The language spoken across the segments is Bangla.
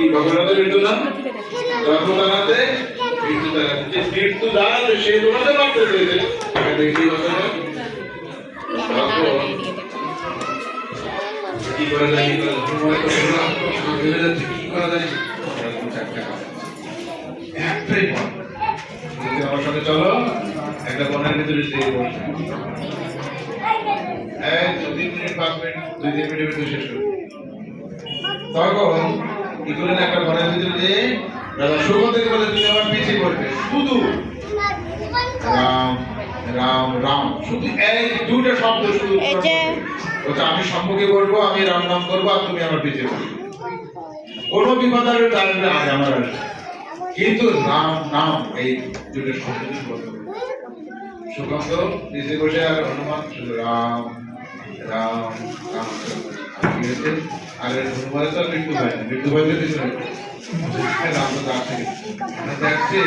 কি ভগবানের মৃত্যু না? জন্ম দাঁড়াতে মৃত্যু দাঁড়াতে যে মৃত্যু দাঁড়াতে সেই তোমাকে মারতে দিয়েছে। দেখি কথা কি করা যায় কি করা যায় তোমার তো শোনা কি করা যায় এরকম চারটা কাজ একটাই পথ তুমি আমার সাথে চলো একটা বনের ভিতরে দিয়ে বসে। এই দু তিন মিনিট পাঁচ মিনিট দুই তিন মিনিটের ভিতরে শেষ করবে তখন কি করলেন একটা বনের ভিতরে রাজা সুগন্ধের বলে তুমি আমার পিছিয়ে পড়বে। শুধু। রাম রাম রাম। শুধু এই দুটো শব্দ শুধু এই যে। বলছে আমি সম্মুখে করব আমি রাম নাম করব আর তুমি আমার পিছিয়ে পড়বে। কোনো বিপদ আসবে তার আগে আজ আমার আসবে কিন্তু রাম নাম এই দুটো শব্দ হবে। সুগন্ধ নিচে বসে আর হনুমান রাম রাম রাম। আর আর এর তো মৃত্যু হয় না মৃত্যু হয় তো কিছু না। রাম তো তার থেকে মানে দেখছে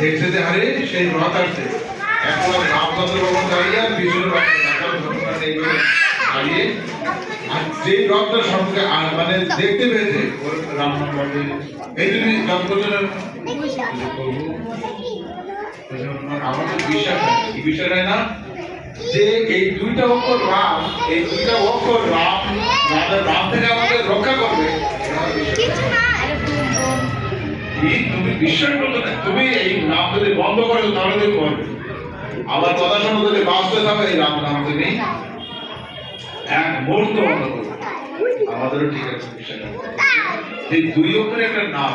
দেখছে যে আরে সেই রথ আসছে এখন আর রামচন্দ্র ভবন দাঁড়িয়ে আর বিষ্ণু দাঁড়িয়ে যেই রথটা সম্পর্কে আর মানে দেখতে পেয়েছে ওর রাম এই আমার তো বিশ্বাস হয়। কি বিশ্বাস হয় না যে এই দুইটা অক্ষর রাম, এই দুইটা অক্ষর রাম রামের রাম থেকে আমাদের রক্ষা করবে। তুমি বিশ্বাস না, তুমি এই নাম যদি বন্ধ করো, তাহলে তুমি করবে। কথা যদি বাঁচতে এই রাম নাম তুমি এক মুহূর্ত বন্ধ আমাদেরও ঠিক আছে, বিশ্বাস। এই দুই অক্ষরের একটা নাম।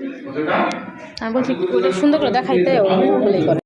আমি বলছি সুন্দর করে দেখাইতে ও